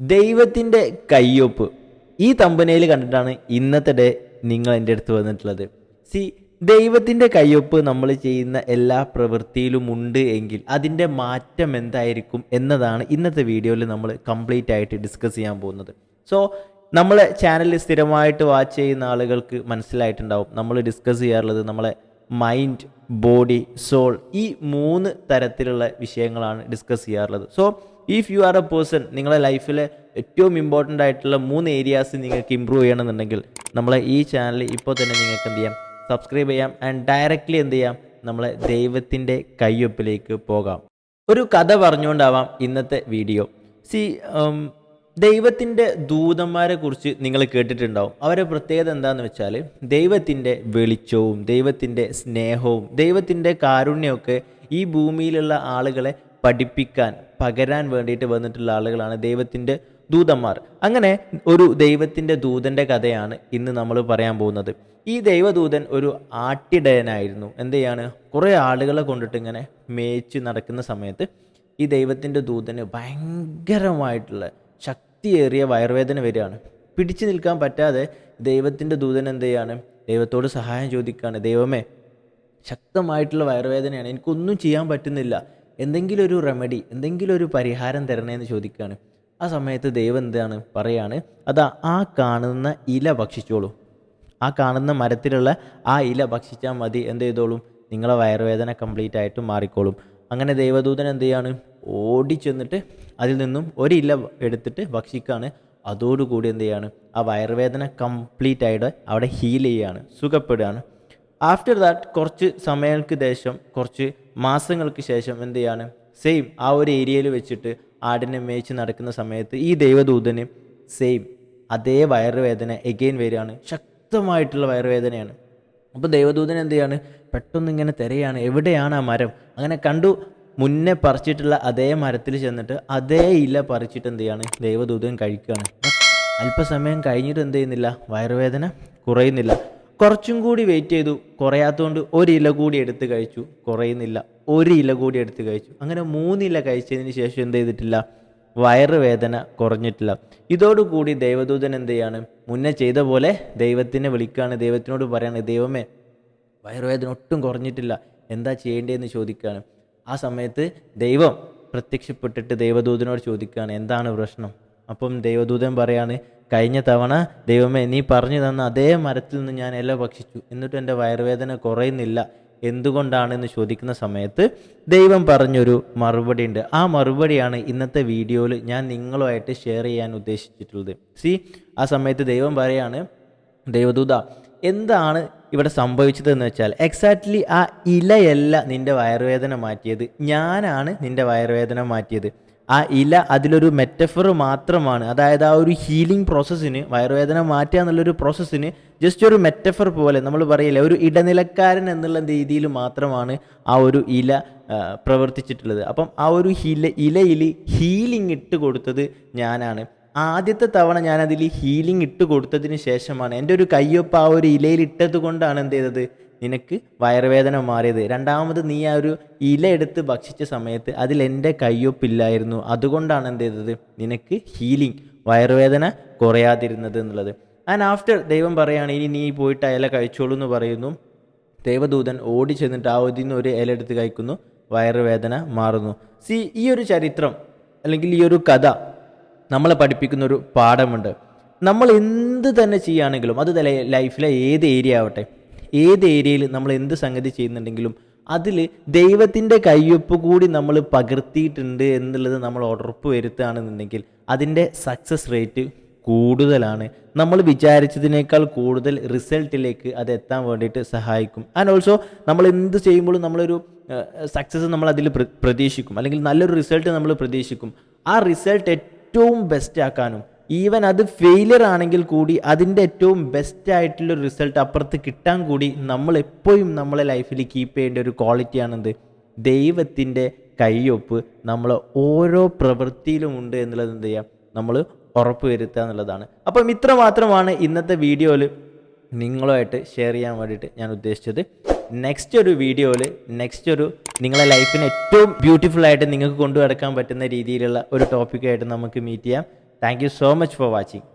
ദൈവത്തിന്റെ കയ്യൊപ്പ്. ഈ തമ്പനയിൽ കണ്ടിട്ടാണ് ഇന്നത്തെ ഡേ നിങ്ങൾ എന്റെ അടുത്ത് വന്നിട്ടുള്ളത്. സി ദൈവത്തിന്റെ കയ്യൊപ്പ് നമ്മൾ ചെയ്യുന്ന എല്ലാ പ്രവൃത്തിയിലും ഉണ്ട് എങ്കിൽ അതിന്റെ മാറ്റം എന്തായിരിക്കും എന്നതാണ് ഇന്നത്തെ വീഡിയോയിൽ നമ്മൾ കംപ്ലീറ്റ് ആയിട്ട് ഡിസ്കസ് ചെയ്യാൻ പോകുന്നത്. സോ നമ്മളെ ചാനൽ സ്ഥിരമായിട്ട് വാച്ച് ചെയ്യുന്ന ആളുകൾക്ക് മനസ്സിലായിട്ടുണ്ടാവും. നമ്മൾ ഡിസ്കസ് ചെയ്യാറുള്ളത് നമ്മളെ മൈൻഡ് ബോഡി സോൾ ഈ മൂന്ന് തരത്തിലുള്ള വിഷയങ്ങളാണ് ഡിസ്കസ് ചെയ്യാറുള്ളത്. So if you are a person നിങ്ങളെ ലൈഫിലെ ഏറ്റവും ഇമ്പോർട്ടന്റ് ആയിട്ടുള്ള മൂന്ന് ഏരിയാസ് നിങ്ങൾക്ക് ഇമ്പ്രൂവ് ചെയ്യണമെന്നുണ്ടെങ്കിൽ നമ്മളെ ഈ ചാനൽ ഇപ്പോൾ തന്നെ നിങ്ങൾക്ക് എന്ത് ചെയ്യാം? സബ്സ്ക്രൈബ് ചെയ്യാം ആൻഡ് ഡയറക്റ്റ്ലി എന്ത് ചെയ്യാം? നമ്മളെ ദൈവത്തിന്റെ കയ്യൊപ്പിലേക്ക് പോകാം. ഒരു കഥ പറഞ്ഞുകൊണ്ടാവാം ഇന്നത്തെ വീഡിയോ സി ദൈവത്തിന്റെ ദൂതന്മാരെ കുറിച്ച് നിങ്ങൾ കേട്ടിട്ടുണ്ടാവും. അവരുടെ പ്രത്യേകത എന്താണെന്ന് വെച്ചാൽ ദൈവത്തിന്റെ വെളിച്ചവും ദൈവത്തിന്റെ സ്നേഹവും ദൈവത്തിന്റെ കാരുണ്യമൊക്കെ ഈ ഭൂമിയിലുള്ള ആളുകളെ പഠിപ്പിക്കാൻ പകരാൻ വേണ്ടിയിട്ട് വന്നിട്ടുള്ള ആളുകളാണ് ദൈവത്തിന്റെ ദൂതന്മാർ. അങ്ങനെ ഒരു ദൈവത്തിന്റെ ദൂതന്റെ കഥയാണ് ഇന്ന് നമ്മൾ പറയാൻ പോകുന്നത്. ഈ ദൈവദൂതൻ ഒരു ആട്ടിടയനായിരുന്നു. എന്ത് ചെയ്യാണ്? കുറേ ആളുകളെ കൊണ്ടിട്ട് ഇങ്ങനെ മേച്ച് നടക്കുന്ന സമയത്ത് ഈ ദൈവത്തിന്റെ ദൂതന് ഭയങ്കരമായിട്ടുള്ള ശക്തിയേറിയ വയർവേദന വരികയാണ്. പിടിച്ചു നിൽക്കാൻ പറ്റാതെ ദൈവത്തിന്റെ ദൂതൻ എന്ത് ചെയ്യാണ്? ദൈവത്തോട് സഹായം ചോദിക്കുകയാണ്. ദൈവമേ ശക്തമായിട്ടുള്ള വയറുവേദനയാണ്. എനിക്കൊന്നും ചെയ്യാൻ പറ്റുന്നില്ല. എന്തെങ്കിലും ഒരു റെമഡി എന്തെങ്കിലും ഒരു പരിഹാരം തരണേന്ന് ചോദിക്കുകയാണ്. ആ സമയത്ത് ദൈവം എന്താണ് പറയാണ്? അതാ ആ കാണുന്ന ഇല ഭക്ഷിച്ചോളൂ. ആ കാണുന്ന മരത്തിലുള്ള ആ ഇല ഭക്ഷിച്ചാൽ മതി. എന്ത് ചെയ്തോളും? നിങ്ങളെ വയറുവേദന കംപ്ലീറ്റ് ആയിട്ട് മാറിക്കോളും. അങ്ങനെ ദൈവദൂതൻ എന്ത് ചെയ്യാണ്? ഓടി ചെന്നിട്ട് അതിൽ നിന്നും ഒരു ഇല എടുത്തിട്ട് ഭക്ഷിക്കുകയാണ്. അതോടുകൂടി എന്ത് ചെയ്യാണ്? ആ വയറുവേദന കംപ്ലീറ്റ് ആയിട്ട് അവിടെ ഹീൽ ചെയ്യുകയാണ്. സുഖപ്പെടുകയാണ്. ആഫ്റ്റർ ദാറ്റ് കുറച്ച് സമയങ്ങൾക്ക് ശേഷം കുറച്ച് മാസങ്ങൾക്ക് ശേഷം എന്ത് ചെയ്യാണ്? സെയിം ആ ഒരു ഏരിയയിൽ വെച്ചിട്ട് ആടിനെ മേച്ച് നടക്കുന്ന സമയത്ത് ഈ ദൈവദൂതന് സെയിം അതേ വയറുവേദന എഗെയിൻ വരികയാണ്. ശക്തമായിട്ടുള്ള വയറുവേദനയാണ്. അപ്പോൾ ദൈവദൂതൻ എന്ത് ചെയ്യാണ്? പെട്ടെന്ന് ഇങ്ങനെ തിരയാണ്. എവിടെയാണ് ആ മരം? അങ്ങനെ കണ്ടു. മുന്നേ പറിച്ചിട്ടുള്ള അതേ മരത്തിൽ ചെന്നിട്ട് അതേ ഇല പറിച്ചിട്ട് എന്ത് ചെയ്യാണ്? ദൈവദൂതൻ കഴിക്കുകയാണ്. അല്പസമയം കഴിഞ്ഞിട്ട് എന്ത് ചെയ്യുന്നില്ല? വയറുവേദന കുറയുന്നില്ല. കുറച്ചും കൂടി വെയിറ്റ് ചെയ്തു. കുറയാത്തതുകൊണ്ട് ഒരു ഇല കൂടി എടുത്ത് കഴിച്ചു. കുറയുന്നില്ല. ഒരു ഇല കൂടി എടുത്ത് കഴിച്ചു. അങ്ങനെ മൂന്നില കഴിച്ചതിന് ശേഷം എന്ത് ചെയ്തിട്ടില്ല? വയറുവേദന കുറഞ്ഞിട്ടില്ല. ഇതോടുകൂടി ദൈവദൂതൻ എന്ത് ചെയ്യാണ്? മുന്നേ ചെയ്ത പോലെ ദൈവത്തിനെ വിളിക്കുകയാണ്. ദൈവത്തിനോട് പറയാണ് ദൈവമേ വയറുവേദന ഒട്ടും കുറഞ്ഞിട്ടില്ല. എന്താ ചെയ്യേണ്ടതെന്ന് ചോദിക്കുകയാണ്. ആ സമയത്ത് ദൈവം പ്രത്യക്ഷപ്പെട്ടിട്ട് ദൈവദൂതനോട് ചോദിക്കുകയാണ് എന്താണ് പ്രശ്നം? അപ്പം ദൈവദൂതൻ പറയാണ് കഴിഞ്ഞ തവണ ദൈവമേ നീ പറഞ്ഞു തന്ന അതേ മരത്തിൽ നിന്ന് ഞാൻ ഇല ഭക്ഷിച്ചു. എന്നിട്ട് എന്റെ വയറുവേദന കുറയുന്നില്ല. എന്തുകൊണ്ടാണെന്ന് ചോദിക്കുന്ന സമയത്ത് ദൈവം പറഞ്ഞൊരു മറുപടി ഉണ്ട്. ആ മറുപടിയാണ് ഇന്നത്തെ വീഡിയോയിൽ ഞാൻ നിങ്ങളുമായിട്ട് ഷെയർ ചെയ്യാൻ ഉദ്ദേശിച്ചിട്ടുള്ളത്. സി ആ സമയത്ത് ദൈവം പറയാണ് ദൈവദൂത എന്താണ് ഇവിടെ സംഭവിച്ചത് എന്ന് വെച്ചാൽ എക്സാക്ട്ലി ആ ഇലയല്ല നിന്റെ വയറുവേദന മാറ്റിയത്. ഞാനാണ് നിന്റെ വയറുവേദന മാറ്റിയത്. ആ ഇല അതിലൊരു മെറ്റഫർ മാത്രമാണ്. അതായത് ആ ഒരു ഹീലിംഗ് പ്രോസസ്സിന് വയറുവേദന മാറ്റുക എന്നുള്ളൊരു പ്രോസസ്സിന് ജസ്റ്റ് ഒരു മെറ്റഫർ പോലെ നമ്മൾ പറയില്ല ഒരു ഇടനിലക്കാരൻ എന്നുള്ള രീതിയിൽ മാത്രമാണ് ആ ഒരു ഇല പ്രവർത്തിച്ചിട്ടുള്ളത്. അപ്പം ആ ഒരു ഇല ഇലയിൽ ഹീലിംഗ് ഇട്ട് കൊടുത്തത് ഞാനാണ്. ആദ്യത്തെ തവണ ഞാൻ അതിൽ ഹീലിംഗ് ഇട്ട് കൊടുത്തതിന് ശേഷമാണ് എന്റെ ഒരു കയ്യൊപ്പ് ആ ഒരു ഇലയിൽ ഇട്ടത് കൊണ്ടാണ് എന്ത് ചെയ്തത്? നിനക്ക് വയറുവേദന മാറിയത്. രണ്ടാമത് നീ ആ ഒരു ഇല എടുത്ത് ഭക്ഷിച്ച സമയത്ത് അതിൽ എന്റെ കയ്യൊപ്പില്ലായിരുന്നു. അതുകൊണ്ടാണ് എന്ത് ചെയ്തത്? നിനക്ക് ഹീലിംഗ് വയറുവേദന കുറയാതിരുന്നത് എന്നുള്ളത്. ആൻഡ് ആഫ്റ്റർ ദൈവം പറയാണ് ഇനി നീ പോയിട്ട് ഇല കഴിച്ചോളൂ എന്ന് പറയുന്നു. ദൈവദൂതൻ ഓടി ചെന്നിട്ട് ആ ഇതിൽ നിന്ന് ഒരു ഇല എടുത്ത് കഴിക്കുന്നു. വയറുവേദന മാറുന്നു. സി ഈ ഒരു ചരിത്രം അല്ലെങ്കിൽ ഈ ഒരു കഥ നമ്മളെ പഠിപ്പിക്കുന്ന ഒരു പാഠമുണ്ട്. നമ്മൾ എന്ത് തന്നെ ചെയ്യുകയാണെങ്കിലും അത് ലൈഫിലെ ഏത് ഏരിയ ആവട്ടെ ഏത് ഏരിയയിൽ നമ്മൾ എന്ത് സംഗതി ചെയ്യുന്നുണ്ടെങ്കിലും അതിൽ ദൈവത്തിന്റെ കയ്യൊപ്പ് കൂടി നമ്മൾ പകർത്തിയിട്ടുണ്ട് എന്നുള്ളത് നമ്മൾ ഉറപ്പ് വരുത്തുകയാണെന്നുണ്ടെങ്കിൽ അതിന്റെ സക്സസ് റേറ്റ് കൂടുതലാണ്. നമ്മൾ വിചാരിച്ചതിനേക്കാൾ കൂടുതൽ റിസൾട്ടിലേക്ക് അത് എത്താൻ വേണ്ടിയിട്ട് സഹായിക്കും. ആൻഡ് ഓൾസോ നമ്മൾ എന്ത് ചെയ്യുമ്പോഴും നമ്മളൊരു സക്സസ് നമ്മൾ അതിൽ പ്രതീക്ഷിക്കും. അല്ലെങ്കിൽ നല്ലൊരു റിസൾട്ട് നമ്മൾ പ്രതീക്ഷിക്കും. ആ റിസൾട്ട് ഏറ്റവും ബെസ്റ്റ് ആക്കാനും. ഈവൻ അത് ഫെയിലിയർ ആണെങ്കിൽ കൂടി അതിന്റെ ഏറ്റവും ബെസ്റ്റ് ആയിട്ടുള്ള റിസൾട്ട് അപ്പുറത്ത് കിട്ടാൻ കൂടി നമ്മൾ എപ്പോഴും നമ്മളെ ലൈഫിൽ കീപ്പ് ചെയ്യേണ്ട ഒരു ക്വാളിറ്റി ക്വാളിറ്റിയാണെന്ത് ദൈവത്തിന്റെ കയ്യൊപ്പ് നമ്മൾ ഓരോ പ്രവൃത്തിയിലും ഉണ്ട് എന്നുള്ളത് എന്ത് ചെയ്യാം? നമ്മൾ ഉറപ്പ് വരുത്തുക എന്നുള്ളതാണ്. അപ്പം ഇത്ര മാത്രമാണ് ഇന്നത്തെ വീഡിയോയിൽ നിങ്ങളുമായിട്ട് ഷെയർ ചെയ്യാൻ വേണ്ടിയിട്ട് ഞാൻ ഉദ്ദേശിച്ചത്. നെക്സ്റ്റ് ഒരു വീഡിയോയിൽ നെക്സ്റ്റ് ഒരു നിങ്ങളെ ലൈഫിന് ഏറ്റവും ബ്യൂട്ടിഫുൾ ആയിട്ട് നിങ്ങൾക്ക് കൊണ്ടുനടക്കാൻ പറ്റുന്ന രീതിയിലുള്ള ഒരു ടോപ്പിക്കായിട്ട് നമുക്ക് മീറ്റ് ചെയ്യാം. Thank so much for watching